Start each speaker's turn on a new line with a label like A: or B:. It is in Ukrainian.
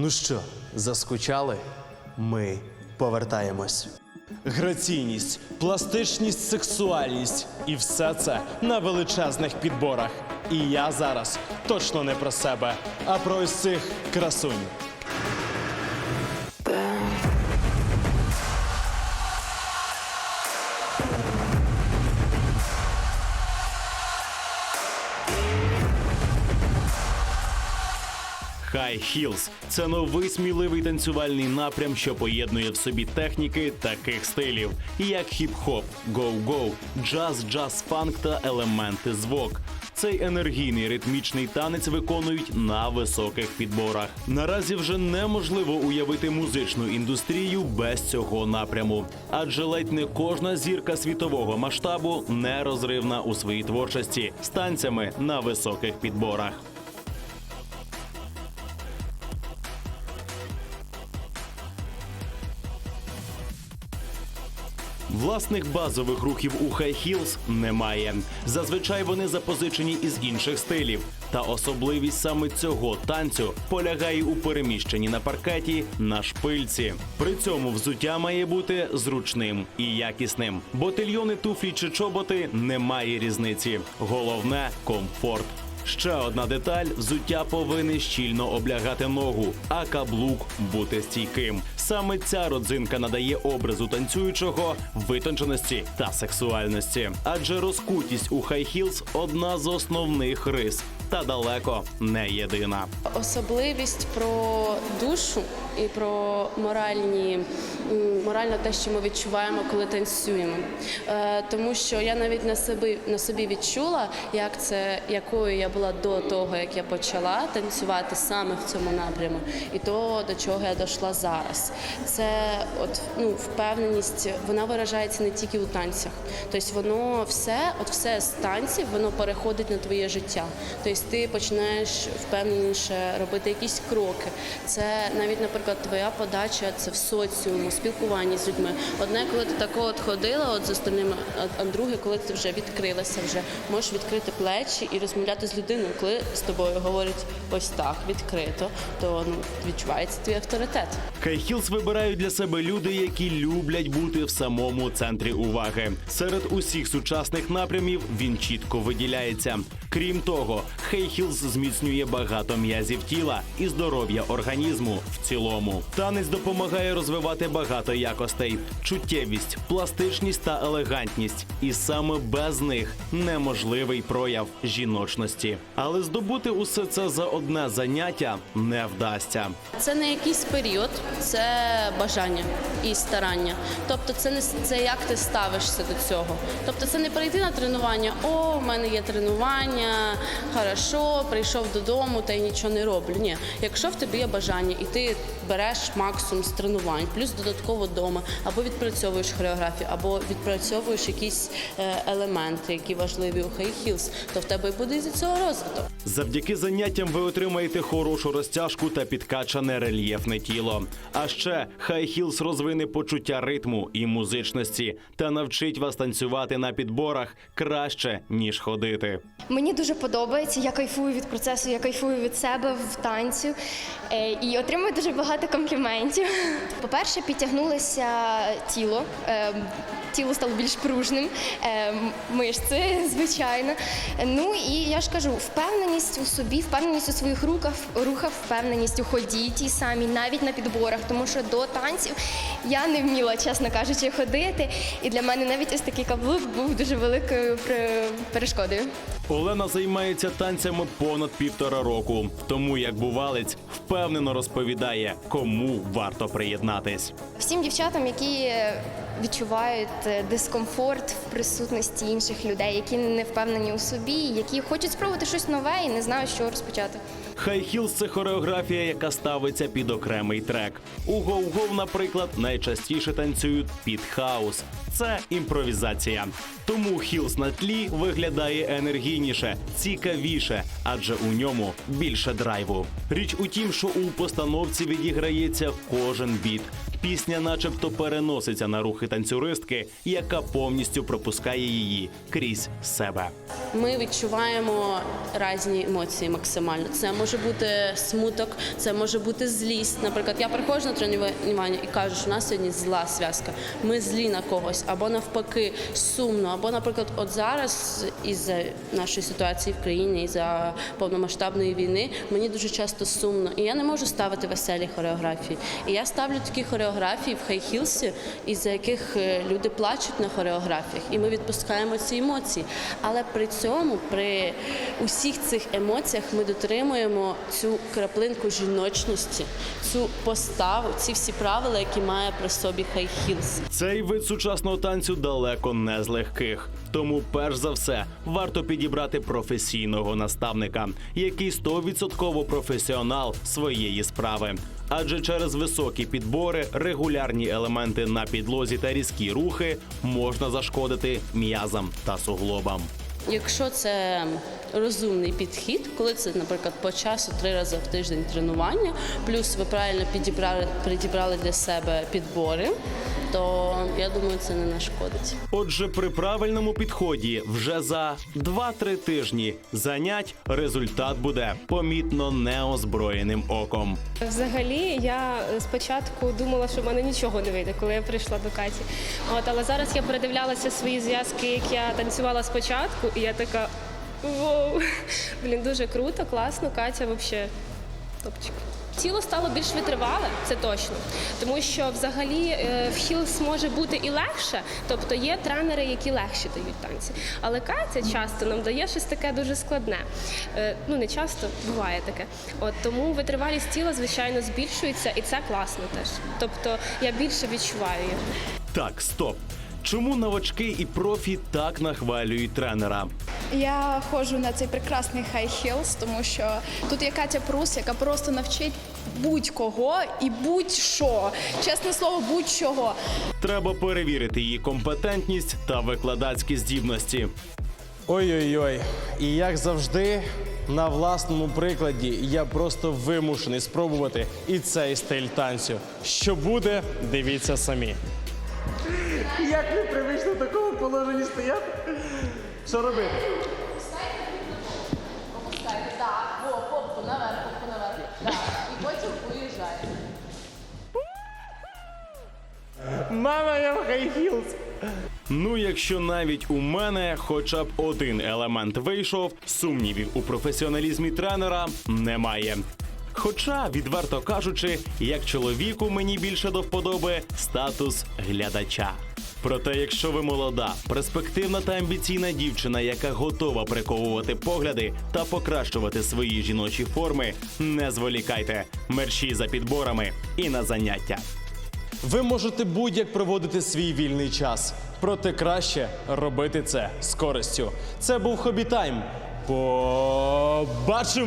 A: Ну що, заскучали? Ми повертаємось. Граційність, пластичність, сексуальність і все це на величезних підборах. І я зараз точно не про себе, а про ось цих красунь.
B: High Heels – це новий сміливий танцювальний напрям, що поєднує в собі техніки таких стилів, як хіп-хоп, гоу-гоу, джаз, джаз-фанк та елементи звук. Цей енергійний ритмічний танець виконують на високих підборах. Наразі вже неможливо уявити музичну індустрію без цього напряму, адже ледь не кожна зірка світового масштабу нерозривна у своїй творчості з танцями на високих підборах. Власних базових рухів у Heels немає. Зазвичай вони запозичені із інших стилів. Та особливість саме цього танцю полягає у переміщенні на паркеті на шпильці. При цьому взуття має бути зручним і якісним. Ботильйони, туфлі чи чоботи немає різниці. Головне комфорт. Ще одна деталь: взуття повинні щільно облягати ногу, а каблук бути стійким. Саме ця родзинка надає образу танцюючого витонченості та сексуальності. Адже розкутість у Heels – одна з основних рис, та далеко не єдина.
C: Особливість про душу і про моральні, морально те, що ми відчуваємо, коли танцюємо. Е, Тому що я навіть на собі, на собі відчула, як це, якою я була до того, як я почала танцювати саме в цьому напряму, і то, до чого я дійшла зараз. Це от, ну, впевненість, вона виражається не тільки у танцях. Тобто воно все, от все з танців, воно переходить на твоє життя. Тобто ти починаєш впевненіше робити якісь кроки. Це навіть, наприклад, твоя подача це в соціуму, спілкуванні з людьми. Одне, коли ти тако от ходила от з остальними, а- друге, коли ти вже відкрилася, вже можеш відкрити плечі і розмовляти з людиною. Коли з тобою говорять ось так відкрито, то ну відчувається твій авторитет.
B: Heels вибирають для себе люди, які люблять бути в самому центрі уваги. Серед усіх сучасних напрямів він чітко виділяється. Крім того, Heels зміцнює багато м'язів тіла і здоров'я організму в цілому. Танець допомагає розвивати багато якостей: чуттєвість, пластичність та елегантність. І саме без них неможливий прояв жіночності. Але здобути усе це за одне заняття не вдасться.
C: Це не якийсь період, це бажання і старання. Тобто, це не це як ти ставишся до цього. Тобто, це не прийти на тренування. О, в мене є тренування, хорошо, прийшов додому та й нічого не роблю. Ні, якщо в тебе є бажання, і ти береш максимум з тренувань, плюс додатково вдома, або відпрацьовуєш хореографію, або відпрацьовуєш якісь е, елементи, які важливі у High Heels, то в тебе і буде із цього розвиток.
B: Завдяки заняттям ви отримаєте хорошу розтяжку та підкачане рельєфне тіло. А ще High Heels розвине почуття ритму і музичності та навчить вас танцювати на підборах краще ніж ходити.
D: Мені дуже подобається. Я кайфую від процесу, я кайфую від себе в танцю е, і отримую дуже багато компліментів. По-перше, підтягнулося тіло. Тіло стало більш пружним, е, мишці, звичайно. Ну і я ж кажу, впевненість у собі, впевненість у своїх руках, рухах, впевненість у ході тій самій, навіть на підборах, тому що до танців я не вміла, чесно кажучи, ходити. І для мене навіть ось такий каблук був дуже великою перешкодою.
B: Олена займається танцями понад півтора року. Тому як бувалець впевнено розповідає, кому варто приєднатись.
D: Всім дівчатам, які відчувають е, дискомфорт в присутності інших людей, які не впевнені у собі, які хочуть спробувати щось нове і не знають, що розпочати.
B: High Heels – це хореографія, яка ставиться під окремий трек. У гоу-гоу, наприклад, найчастіше танцюють під хаус. Це імпровізація. Тому хілс на тлі виглядає енергійніше, цікавіше, адже у ньому більше драйву. Річ у тім, що у постановці відіграється кожен біт. Пісня, начебто, переноситься на рухи танцюристки, яка повністю пропускає її крізь себе.
C: Ми відчуваємо різні емоції максимально. Це може бути смуток, це може бути злість. Наприклад, я приходжу на тренування і кажу, що у нас сьогодні зла зв'язка. Ми злі на когось, або навпаки, сумно, або, наприклад, от зараз із нашої ситуації в країні, із за повномасштабної війни, мені дуже часто сумно, і я не можу ставити веселі хореографії. І я ставлю такі хореографії в хай-хілсі, із за яких е, люди плачуть на хореографіях, і ми відпускаємо ці емоції. Але при цьому, при усіх цих емоціях, ми дотримуємо цю краплинку жіночності, цю поставу, ці всі правила, які має при собі хай-хілс.
B: Цей вид сучасного танцю далеко не з легких. Тому, перш за все, варто підібрати професійного наставника, який стовідсотково професіонал своєї справи. Адже через високі підбори, регулярні елементи на підлозі та різкі рухи можна зашкодити м'язам та суглобам.
C: Якщо це розумний підхід, коли це, наприклад, по часу три рази в тиждень тренування, плюс ви правильно підібрали, підібрали для себе підбори, то я думаю, це не нашкодить.
B: Отже, при правильному підході вже за 2-3 тижні занять результат буде помітно неозброєним оком.
E: Взагалі, я спочатку думала, що в мене нічого не вийде, коли я прийшла до Каті. От, але зараз я передивлялася свої зв'язки, як я танцювала спочатку, і я така воу, блін, дуже круто, класно, Катя взагалі топчик. Тіло стало більш витривале, це точно, тому що взагалі е, в хілс може бути і легше, тобто є тренери, які легші дають танці. Але Катя часто нам дає щось таке дуже складне. Е, Ну не часто буває таке. От тому витривалість тіла, звичайно, збільшується, і це класно теж. Тобто я більше відчуваю його.
B: Так, стоп. Чому новачки і профі так нахвалюють тренера?
F: Я ходжу на цей прекрасний High Heels, тому що тут є Катя Прус, яка просто навчить будь-кого і будь-що. Чесне слово, будь-чого.
B: Треба перевірити її компетентність та викладацькі здібності.
A: Ой-ой-ой. І як завжди, на власному прикладі я просто вимушений спробувати і цей стиль танцю. Що буде, дивіться самі. Як ви привично в такому положенні стояти? Що робити?
C: Опускайте, так, о, попку наверх, попку наверх. Так, і потім уїжджаєте.
A: Мама, я в хай-хілз.
B: Ну, якщо навіть у мене хоча б один елемент вийшов, сумнівів у професіоналізмі тренера немає. Хоча, відверто кажучи, як чоловіку мені більше до вподоби статус глядача. Проте, якщо ви молода, перспективна та амбіційна дівчина, яка готова приковувати погляди та покращувати свої жіночі форми, не зволікайте, мерщі за підборами і на заняття.
A: Ви можете будь-як проводити свій вільний час, проте краще робити це з користю. Це був Хобі Тайм. Побачимось!